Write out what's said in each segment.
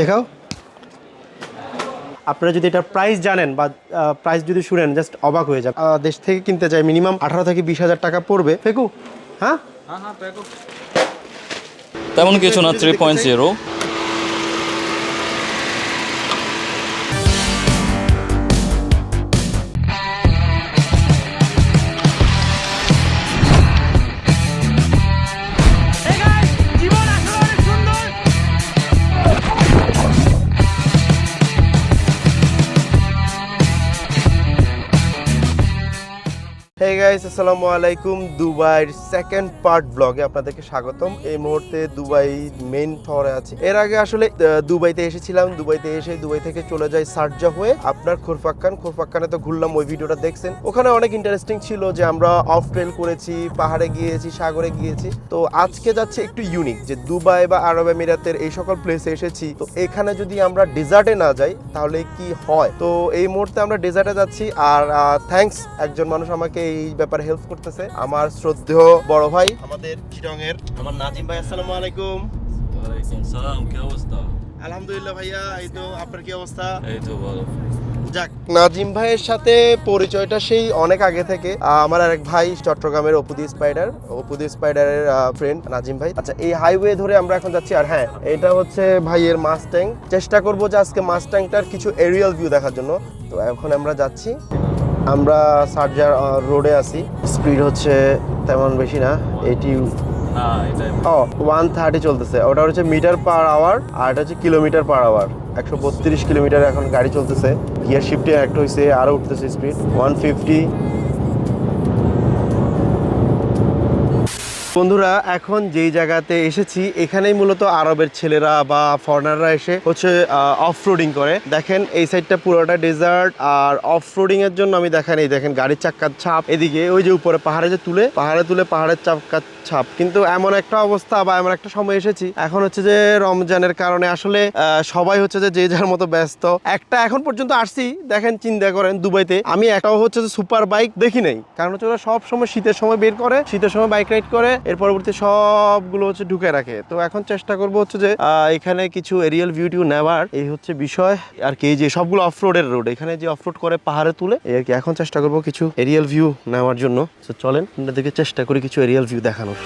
দেখাও। আপনারা যদি এটার প্রাইস জানেন বা প্রাইস যদি শুনেন জাস্ট অবাক হয়ে যাবে দেশ থেকে কিনতে চাই মিনিমাম আঠারো থেকে বিশ হাজার টাকা পড়বে। ফেকু হ্যাঁ? তেমন কিছু না থ্রি পয়েন্ট জিরো গাইস আসসালামু আলাইকুম। দুবাইয়ের সেকেন্ড পার্ট ব্লগে আপনাদেরকে স্বাগতম। এই মুহূর্তে দুবাই মেইন শহরে আছে। এর আগে আসলে দুবাইতে এসেছিলাম। দুবাইতে এসে দুবাই থেকে চলে যাই সার্জা হয়ে। আপনার খোরফাক্কান খোরফাক্কানে তো ঘুরলাম, ওই ভিডিওটা দেখছেন। ওখানে অনেক ইন্টারেস্টিং ছিল যে আমরা অফ ট্রেল করেছি, পাহাড়ে গিয়েছি, সাগরে গিয়েছি। তো আজকে যাচ্ছে একটু ইউনিক যে দুবাই বা আরব আমিরাতের এই সকল প্লেসে এসেছি। তো এখানে যদি আমরা ডেজার্টে না যাই, তাহলে কি হয়? তো এই মুহূর্তে আমরা ডেজার্টে যাচ্ছি। আর থ্যাঙ্কস একজন মানুষ আমাকে এই ব্যাপারে হেল্প করতেছে। আমার শ্রদ্ধেয় বড় ভাই আমাদের চিটং এর আমার নাজিম ভাই আসসালামু আলাইকুম। সালাম কি অবস্থা? আলহামদুলিল্লাহ ভাইয়া এই তো আপনার কি অবস্থা? এই তো ভালো। যাক নাজিম ভাইয়ের সাথে পরিচয়টা সেই অনেক আগে থেকে। আমার আরেক ভাই চট্টগ্রামের অপুদি স্পাইডার অপুদি স্পাইডারের ফ্রেন্ড নাজিম ভাই। আচ্ছা এই হাইওয়ে ধরে আমরা এখন যাচ্ছি আর হ্যাঁ এটা হচ্ছে ভাইয়ের মাস্ট্যাং চেষ্টা করব যে আজকে মাস্ট্যাংটার কিছু এরিয়াল ভিউ দেখার জন্য। তো এখন আমরা যাচ্ছি। আমরা সার্জার রোডে আছি। স্পিড হচ্ছে তেমন বেশি না এইটি ও ওয়ান থার্টি চলতেছে। ওটা হচ্ছে মিটার পার আওয়ার আর এটা হচ্ছে কিলোমিটার পার আওয়ার একশো বত্রিশ কিলোমিটার এখন গাড়ি চলতেছে। গিয়ার শিফটে একটা হয়েছে আরও উঠতেছে স্পিড ওয়ান ফিফটি বন্ধুরা, এখন যেই জায়গাতে এসেছি, এখানেই মূলত আরবের ছেলেরা বা ফরেনাররা এসে হচ্ছে অফ রোডিং করে। দেখেন, এই সাইডটা পুরোটা ডেজার্ট আর অফ রোডিং এর জন্য আমি দেখেন এই দেখেন, গাড়ির চাক্কার ছাপ এদিকে, ওই যে উপরে পাহাড়ে যে তুলে, পাহাড়ে তুলে পাহাড়ের চাক্কার ছাপ। কিন্তু এমন একটা অবস্থা বা এমন একটা সময় এসেছি, এখন হচ্ছে যে রমজানের কারণে আসলে সবাই হচ্ছে যে যে যার মতো ব্যস্ত। একটা এখন পর্যন্ত আসছি, দেখেন, চিন্তা করেন, দুবাইতে। আমি একটাও হচ্ছে যে সুপার বাইক দেখি নাই। কারণ হচ্ছে ওরা সব সময় শীতের সময় বের করে, শীতের সময় বাইক রাইড করে এর পরবর্তী সবগুলো হচ্ছে ঢুকে রাখে। তো এখন চেষ্টা করব হচ্ছে যে এখানে কিছু এরিয়াল ভিউটিউ নেওয়ার এই হচ্ছে বিষয়। আর কি যে সবগুলো অফ রোডের রোড এখানে যে অফ রোড করে পাহাড়ে তুলে, এই আর কি, এখন চেষ্টা করব কিছু এরিয়াল ভিউ নেওয়ার জন্য। চলেন, আপনাদেরকে চেষ্টা করি কিছু এরিয়াল ভিউ দেখানোর।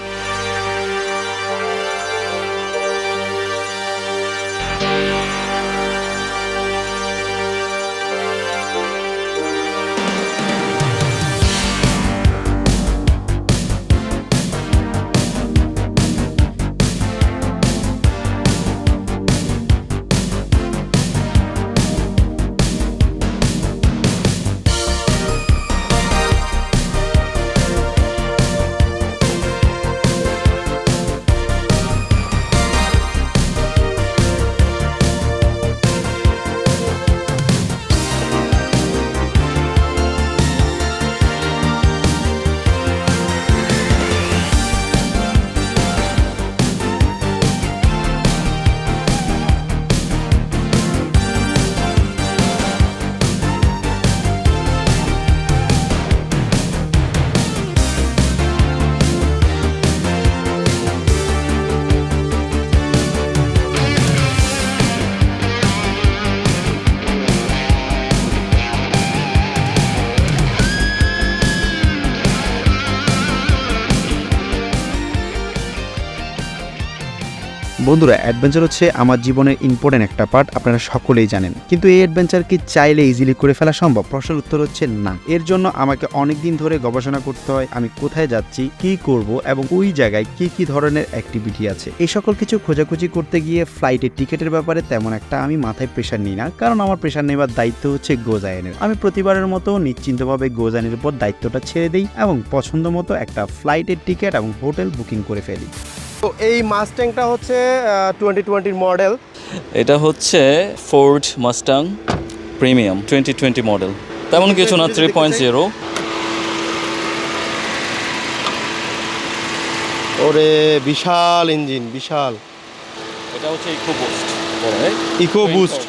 বন্ধুরা অ্যাডভেঞ্চার হচ্ছে আমার জীবনের ইম্পর্টেন্ট একটা পার্ট আপনারা সকলেই জানেন। কিন্তু এই অ্যাডভেঞ্চার কি চাইলে ইজিলি করে ফেলা সম্ভব? প্রশ্নের উত্তর হচ্ছে না। এর জন্য আমাকে অনেক দিন ধরে গবেষণা করতে হয়, আমি কোথায় যাচ্ছি, কি করব এবং ওই জায়গায় কি কি ধরনের অ্যাক্টিভিটি আছে। এই সকল কিছু খোঁজাখুঁজি করতে গিয়ে ফ্লাইটের টিকিটের ব্যাপারে তেমন একটা আমি মাথায় প্রেশার নিই না, কারণ আমার প্রেশার নেবার দায়িত্ব হচ্ছে গোজায়নের আমি প্রতিবারের মতো নিশ্চিন্তভাবে গোজায়নের উপর দায়িত্বটা ছেড়ে দিই এবং পছন্দ মতো একটা ফ্লাইটের টিকিট এবং হোটেল বুকিং করে ফেলি। তো এই মাস্ট্যাংটা হচ্ছে টোয়েন্টি টোয়েন্টির মডেল এটা হচ্ছে Ford Mustang premium twenty twenty model তেমন কিছু না থ্রি পয়েন্ট জিরো ওরে বিশাল ইঞ্জিন বিশাল। এটা হচ্ছে ইকো বুস্ট ইকো বুস্ট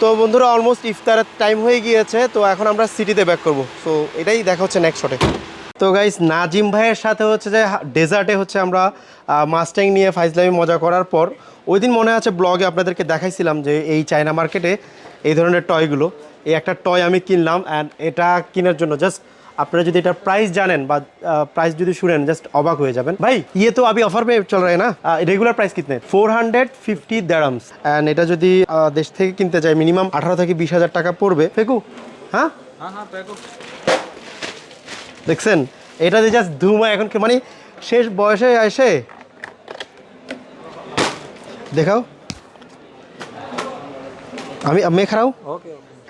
তো বন্ধুরা অলমোস্ট ইফতারের টাইম হয়ে গিয়েছে তো এখন আমরা সিটিতে ব্যাক করব। সো এটাই দেখা হচ্ছে নেক্সট শটে তো গাইস নাজিম ভাইয়ের সাথে হচ্ছে যে ডেজার্টে হচ্ছে আমরা মাস্টাং নিয়ে ফাইজলামি মজা করার পর ওই দিন মনে আছে ব্লগে আপনাদেরকে দেখাইছিলাম যে এই চায়না মার্কেটে এই ধরনের টয়গুলো এই একটা টয় আমি কিনলাম অ্যান্ড এটা কেনার জন্য জাস্ট আপনারা যদি এটার প্রাইস জানেন বা প্রাইস যদি শুনেন জাস্ট অবাক হয়ে যাবেন। ভাই ইয়ে তো আমি অফার পেয়ে চল রে না? রেগুলার প্রাইস কিনতে four hundred fifty dirhams and এটা যদি দেশ থেকে কিনতে চাই মিনিমাম আঠারো থেকে বিশ হাজার টাকা পড়বে। ফেকু? হ্যাঁ? হ্যাঁ হ্যাঁ দেখছেন? এটা যে জাস্ট ধুমা এখন মানে শেষ বয়সে এসে দেখাও। আমি আমি খারাও?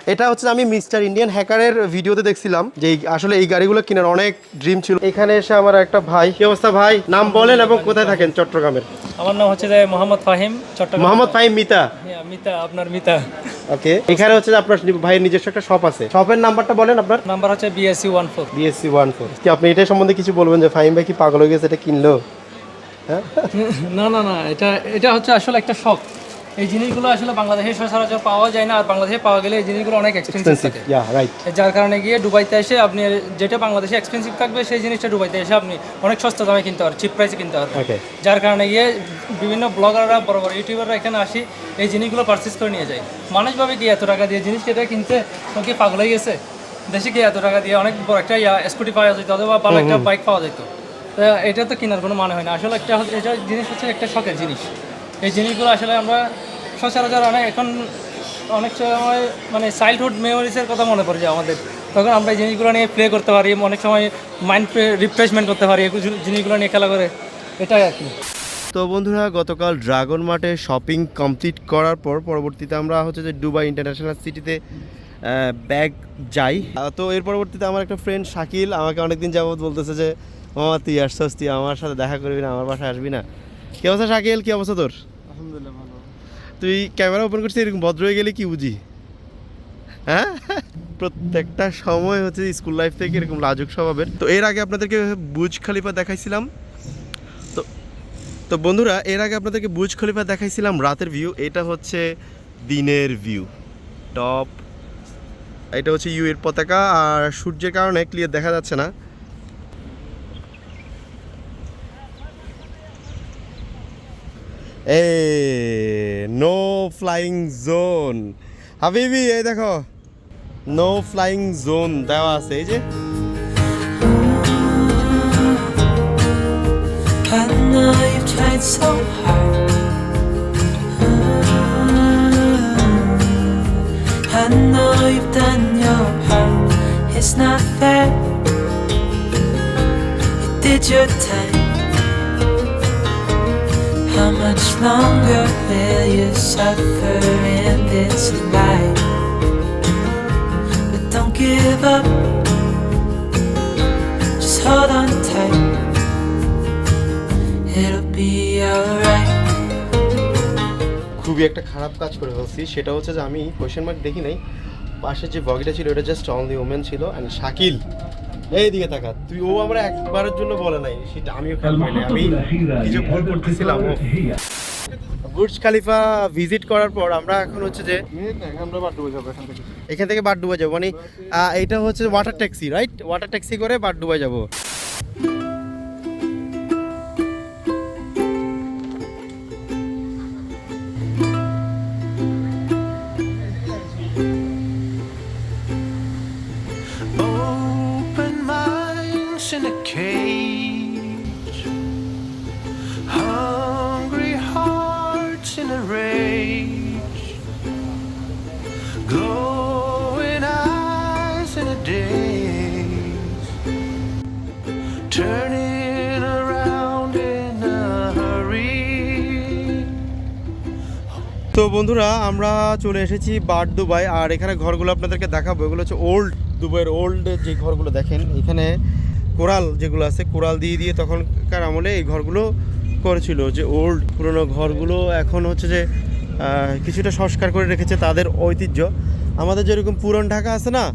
এটা হচ্ছে আমি মিস্টার ইন্ডিয়ান হ্যাকারের ভিডিওতে দেখছিলাম যে আসলে এই গাড়িগুলো কেনার অনেক ড্রিম ছিল। এখানে এসে আমার একটা ভাই। কি অবস্থা ভাই? নাম বলেন এবং কোথায় থাকেন চট্টগ্রামের? আমার নাম হচ্ছে যে মোহাম্মদ ফাহিম চট্টগ্রাম। মোহাম্মদ ফাহিম মিতা। হ্যাঁ, মিতা আপনার মিতা। ওকে এখানে হচ্ছে আপনার ভাইয়ের নিজস্ব একটা শপ আছে। শপের নাম্বারটা বলেন আপনার। নাম্বার হচ্ছে BSC one four BSC one four কি আপনি এটা সম্বন্ধে কিছু বলবেন যে ফাহিম ভাই কি পাগল হয়ে গেছে এটা কিনলো? না না না এটা এটা হচ্ছে আসলে একটা শখ এই জিনিসগুলো আসলে বাংলাদেশে সচরাচর পাওয়া যায় না আর বাংলাদেশে পাওয়া গেলে এই জিনিসগুলো অনেক এক্সপেন্সিভ থাকে। রাইট যার কারণে গিয়ে দুবাইতে এসে আপনি যেটা বাংলাদেশে এক্সপেন্সিভ থাকবে সেই জিনিসটা দুবাইতে এসে আপনি অনেক সস্তা দামে কিনতে পারবেন চিপ প্রাইসে কিনতে পারবেন। যার কারণে গিয়ে বিভিন্ন ব্লগাররা বড় বড় ইউটিউবাররা এখানে আসি এই জিনিসগুলো পারচেস করে নিয়ে যায়। মানুষ ভাবে কি এত টাকা দিয়ে জিনিস কেটে কিনতে ও কি পাগল হয়ে গেছে? দেশে কি এত টাকা দিয়ে অনেক বড় একটা ইয়া স্কুটি পাওয়া যেত অথবা ভালো একটা বাইক পাওয়া যেত। তো এটা তো কেনার কোনো মানে হয় না। আসলে একটা এটা জিনিস হচ্ছে একটা শখের জিনিস। এই জিনিসগুলো আসলে আমরা সচরাচর অনেক এখন অনেক সময় মানে চাইল্ডহুড মেমোরিজের কথা মনে পড়ে যায় আমাদের। তখন আমরা এই জিনিসগুলো নিয়ে প্লে করতে পারি, অনেক সময় মাইন্ড রিফ্রেশমেন্ট করতে পারি, এই জিনিসগুলো নিয়ে খেলা করে। এটাই আর কি। তো বন্ধুরা, গতকাল ড্রাগন মার্টে শপিং কমপ্লিট করার পর পরবর্তীতে আমরা হচ্ছে যে দুবাই ইন্টারন্যাশনাল সিটিতে ব্যাগ যাই। তো এর পরবর্তীতে আমার একটা ফ্রেন্ড শাকিল আমাকে অনেকদিন যাবত বলতেছে যে, মামা, তুই আসছস, তুই আমার সাথে দেখা করবি না, আমার বাসায় আসবি না। কি অবস্থা শাকিল? কি অবস্থা তোর? আলহামদুলিল্লাহ ভালো। তুই ক্যামেরা ওপেন করছিস এরকম ভদ্র হয়ে গেলে কি বুঝি? হ্যাঁ? প্রত্যেকটা সময় হচ্ছে স্কুল লাইফ থেকে এরকম লাজুক স্বভাবের। তো এর আগে আপনাদেরকে বুজ খলিফা দেখাইছিলাম। তো তো বন্ধুরা এর আগে আপনাদেরকে বুজ খলিফা দেখাইছিলাম রাতের ভিউ এটা হচ্ছে দিনের ভিউ টপ এটা হচ্ছে ইউ এর পতাকা আর সূর্যের কারণে ক্লিয়ার দেখা যাচ্ছে না। এ নো ফ্লাইং জোন হাবিবি এই দেখো নো ফ্লাইং জোন দেওয়া আছে এই যে I know you've tried so hard. I know you've done your part. It's not fair. You did your time. How much longer will you suffer in this life? But don't give up. Just hold on tight. It'll be alright. খুবই একটা খারাপ কাজ করে ফেলছি সেটা হচ্ছে যে আমি কোয়েশ্চেন মার্ক দেখি নাই পাশে যে বগিটা ছিল ওটা জাস্ট অনলি ওমেন ছিল অ্যান্ড শাকিল এই দিকে তাকা। তুই ও আমরা একবারের জন্য বলে নাই। সেটা আমিও খেয়াল করি নাই। আমি কিছু ভুল করতেছিলাম। বুর্জ খালিফা ভিজিট করার পর আমরা এখন হচ্ছে যে এখান থেকে বাড্ডুবা যাব। মানে এটা হচ্ছে water taxi right water taxi করে বাড্ডুবা যাব। In a cage, hungry hearts in a rage, glowing eyes in a daze, turning around in a hurry. তো বন্ধুরা আমরা চলে এসেছি বাট দুবাই আর এখানে ঘরগুলো আপনাদেরকে দেখাবো এগুলো হচ্ছে ওল্ড দুবাইয়ের ওল্ড যে ঘরগুলো দেখেন এখানে কোরাল যেগুলো আছে কোরাল দিয়ে দিয়ে তখনকার আমলে এই ঘরগুলো করেছিল যে ওল্ড পুরনো ঘরগুলো এখন হচ্ছে যে কিছুটা সংস্কার করে রেখেছে তাদের ঐতিহ্য। আমাদের যেরকম পুরন ঢাকা আছে না,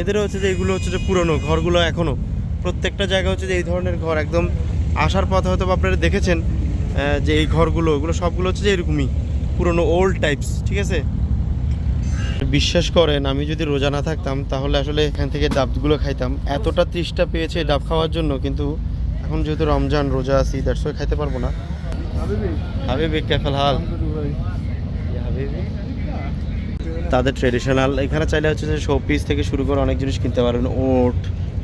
এদেরও হচ্ছে যে এগুলো হচ্ছে যে পুরনো ঘরগুলো এখনও প্রত্যেকটা জায়গা হচ্ছে যে এই ধরনের ঘর একদম আসার পথে হয়তো আপনারা দেখেছেন যে এই ঘরগুলো এগুলো সবগুলো হচ্ছে যে এরকমই, পুরনো ওল্ড টাইপস ঠিক আছে? বিশ্বাস করেন, আমি যদি রোজা না থাকতাম, তাহলে আসলে এখান থেকে ডাবগুলো খাইতাম। এতটা তৃষ্ণা পেয়েছে ডাব খাওয়ার জন্য, কিন্তু এখন যেহেতু রমজান, রোজা আছি ওয়াই খাইতে পারব না। তাদের ট্রেডিশনাল এখানে চাইলে হচ্ছে যে শো পিস থেকে শুরু করে অনেক জিনিস কিনতে পারবেন। ওট,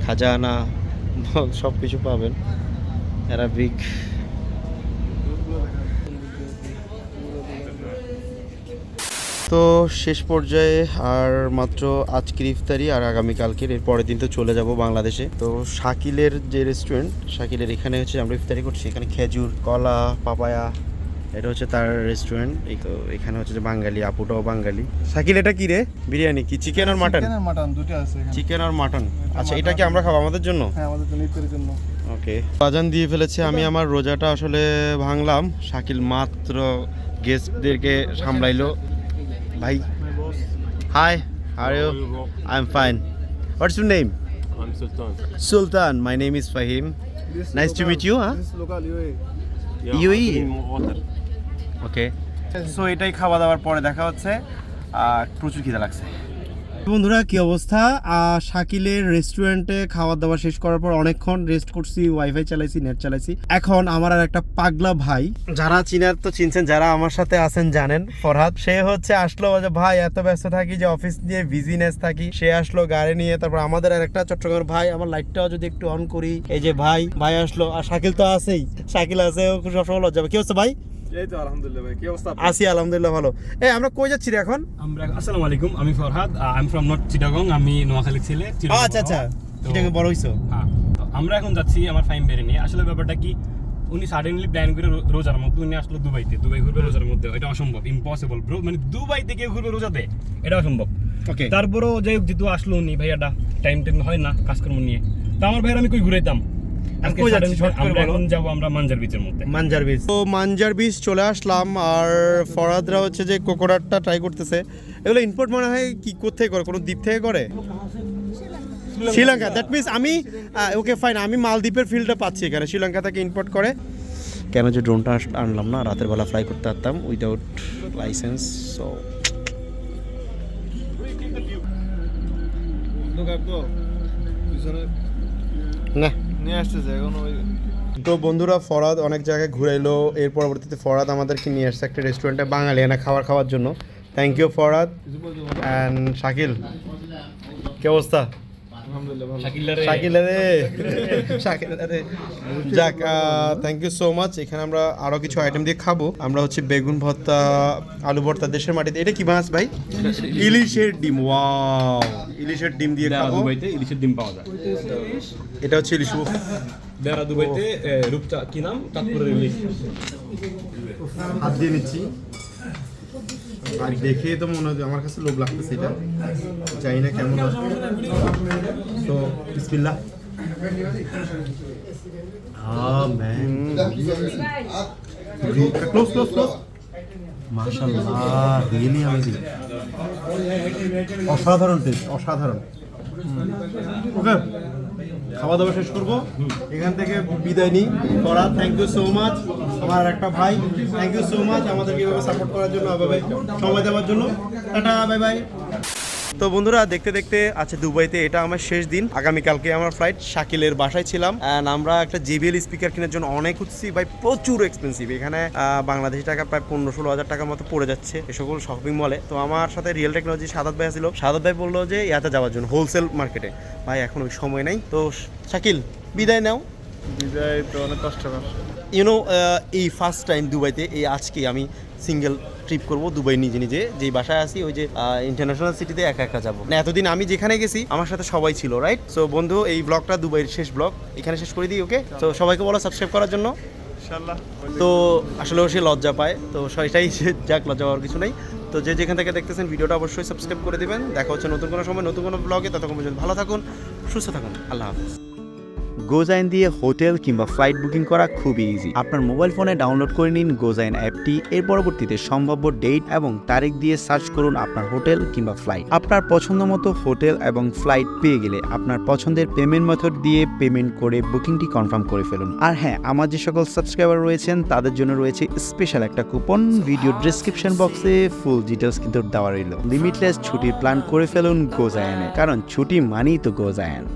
খাজানা সব কিছু পাবেন। অ্যারাবিক তো শেষ পর্যায়ে আর মাত্র আজকের ইফতারি আর আগামীকালকের এর পরের দিন তো চলে যাব বাংলাদেশে। তো শাকিলের যে রেস্টুরেন্ট শাকিলের এখানে হচ্ছে আমরা ইফতারি করছি। এখানে খেজুর কলা পাপায়া এটা হচ্ছে তার রেস্টুরেন্ট এই তো এখানে হচ্ছে যে বাঙালি আপুটাও বাঙালি। শাকিল এটা কি রে? বিরিয়ানি কি চিকেন আর মাটন চিকেন আর মাটন দুটো আছে চিকেন আর মাটন আচ্ছা এটা কি আমরা খাব আমাদের জন্য? হ্যাঁ আমাদের জন্য ইফতারের জন্য। ওকে। আজান দিয়ে ফেলেছে আমি আমার রোজাটা আসলে ভাঙলাম। শাকিল মাত্র গেস্টদেরকে সামলাইলো। ভাই hi are you I am fine What's your name I'm Sultan. Sultan my name is Fahim Nice to meet you, huh? Local UAE. Yeah, UAE? Okay. So, okay so এটাই খাওয়া দাওয়ার পরে দেখা হচ্ছে আর প্রচুর খিদা লাগছে বন্ধুরা, কি অবস্থা? শাকিলের রেস্টুরেন্টে খাওয়া দাওয়া শেষ করার পর অনেকক্ষণ রেস্ট করছি ওয়াইফাই চালাইছি নেট চালাইছি। এখন আমার আর একটা পাগলা ভাই। যারা চিনার তো চিনছেন, যারা আমার সাথে আছেন জানেন, ফরহাদ। সে হচ্ছে আসলো যে, ভাই, এত ব্যস্ত থাকি যে অফিস নিয়ে বিজিনেস থাকি। সে আসলো গাড়ি নিয়ে, তারপর আমাদের আর একটা চট্টগ্রামের ভাই, আমার লাইটটাও যদি একটু অন করি। এই যে ভাই ভাই আসলো, আর শাকিল তো আছেই। শাকিল আছে, ও সবসময় লজ্জা কি হচ্ছে ভাই? এই তো আলহামদুলিল্লাহ ভাই কি অবস্থা আছি আলহামদুলিল্লাহ ভালো। এই আমরা কই যাচ্ছি রে এখন? আমরা আসসালামু আলাইকুম আমি Farhad I am from north Chittagong আমি নোয়াখালী ছেলে আচ্ছা আচ্ছা। তো- বড় হইছো? হ্যাঁ তো আমরা এখন যাচ্ছি আমার বেড়ে নিয়ে। আসলে ব্যাপারটা কি উনি সাডেনলি প্ল্যান করে রো- রোজার মধ্যে উনি আসলো দুবাইতে। দুবাই ঘুরবে রোজার মধ্যে। এটা অসম্ভব ইম্পসিবল ব্রো মানে দুবাই থেকে ঘুরবে রোজাতে এটা অসম্ভব। ওকে তারপরেও যাই হোক যেহেতু আসলো উনি ভাইয়াটা টাইম টাইম হয় না কাজকর্ম নিয়ে। তো আমার ভাইয়ের আমি কই ঘুরাইতাম? মাঞ্জার বীজ তো মাঞ্জার বীজ চলে আসলাম আর ফরাদরা হচ্ছে যে কোকোনাটটা ট্রাই করতেছে। এগুলো ইম্পোর্ট মনে হয় কি কোথায় করে? কোনো দ্বীপ থেকে করে? শ্রীলঙ্কা। দ্যাট মিনস আমি ওকে ফাইন আমি মালদ্বীপের ফিল্ডটা পাচ্ছি এখানে শ্রীলঙ্কা থেকে ইম্পোর্ট করে। কেন যে ড্রোনটা আনলাম না রাতের বেলা ফ্লাই করতে পারতাম উইদাউট লাইসেন্স সো না। নিয়ে আসতেছে এখন ওই তো বন্ধুরা ফরাদ অনেক জায়গায় ঘুরাইলো এর পরবর্তীতে ফরাদ আমাদেরকে নিয়ে আসছে একটা রেস্টুরেন্টে বাঙালি এনে খাবার খাওয়ার জন্য। Thank you Farhad and Shakil কি অবস্থা? যাক থ্যাংক ইউ সো মাচ এখানে আমরা আরও কিছু আইটেম দিয়ে খাব। আমরা হচ্ছে বেগুন ভর্তা আলু ভর্তা দেশের মাটিতে। এটা কি মাছ ভাই? ইলিশের ডিম ওয়াও। ইলিশের ডিম দিয়ে খাব। ইলিশের ডিম পাওয়া যায়। এটা হচ্ছে ইলিশ দেরা দুবাইতে রূপচা কি নাম? চাঁদপুরের ইলিশ। হাত দিয়ে নিচ্ছি আর দেখে তো মনে হয় আমার কাছে লোভ লাগতেছে এটা। জানি না কেমন তো, বিসমিল্লাহ। ক্লোজ ক্লোজ ক্লোজ মাশাআল্লাহ রিয়েলি অ্যামেজিং অসাধারণ টেস্ট অসাধারণ। ওকে খাওয়া দাওয়া শেষ করব। এখান থেকে বিদায় নিই। করা থ্যাংক ইউ সো মাচ আমার একটা ভাই। থ্যাংক ইউ সো মাচ আমাদেরকে এভাবে সাপোর্ট করার জন্য সময় দেওয়ার জন্য। টাটা বাই বাই তো বন্ধুরা দেখতে দেখতে আচ্ছা দুবাইতে এটা আমার শেষ দিন। আগামীকালকে আমার ফ্লাইট শাকিলের বাসায় ছিলাম। অ্যান্ড আমরা একটা জেবিএল স্পিকার কেনার জন্য অনেক খুঁজছি ভাই প্রচুর এক্সপেন্সিভ এখানে বাংলাদেশি টাকা প্রায় পনেরো ষোলো হাজার টাকার মতো পড়ে যাচ্ছে এ সকল শপিং মলে তো আমার সাথে রিয়েল টেকনোলজি সাদাত ভাই ছিল সাদাত ভাই বলল যে ইয়াতে যাওয়ার জন্য হোলসেল মার্কেটে ভাই এখন ওই সময় নাই। তো শাকিল বিদায় নাও। বিদায় তো অনেক কষ্টকর ইউনো এই ফার্স্ট টাইম দুবাইতে এই আজকে আমি সিঙ্গেল ট্রিপ করব দুবাই নিজে নিজে। যেই বাসায় আছি ওই যে ইন্টারন্যাশনাল সিটিতে একা একা যাব। না এতদিন আমি যেখানে গেছি আমার সাথে সবাই ছিল রাইট সো বন্ধু এই ব্লগটা দুবাইয়ের শেষ ব্লগ এখানে শেষ করে দিই ওকে তো সবাইকে বলো সাবস্ক্রাইব করার জন্য। তো আসলে সে লজ্জা পায়। তো সেটাই সে যাক লজ্জা পাওয়ার কিছু নেই। তো যে যেখান থেকে দেখতেছেন ভিডিওটা অবশ্যই সাবস্ক্রাইব করে দেবেন। দেখা হচ্ছে নতুন কোনো সময় নতুন কোনো ব্লগে ততক্ষণ পর্যন্ত ভালো থাকুন সুস্থ থাকুন। আল্লাহ হাফিজ। গোজাইন দিয়ে হোটেল কিংবা ফ্লাইট বুকিং করা খুবই ইজি আপনার মোবাইল ফোনে ডাউনলোড করে নিন গোজাইন অ্যাপটি এর পরবর্তীতে সম্ভাব্য ডেট এবং তারিখ দিয়ে সার্চ করুন আপনার হোটেল কিংবা ফ্লাইট আপনার পছন্দ মতো হোটেল এবং ফ্লাইট পেয়ে গেলে আপনার পছন্দের পেমেন্ট মেথড দিয়ে পেমেন্ট করে বুকিংটি কনফার্ম করে ফেলুন। আর হ্যাঁ আমার যে সকল সাবস্ক্রাইবার রয়েছেন, তাদের জন্য রয়েছে স্পেশাল একটা কুপন ভিডিও ডিসক্রিপশন বক্সে ফুল ডিটেলস কিন্তু দেওয়া রইল। লিমিটলেস ছুটির প্ল্যান করে ফেলুন গোজায়ানে কারণ ছুটি মানেই তো গোজায়ান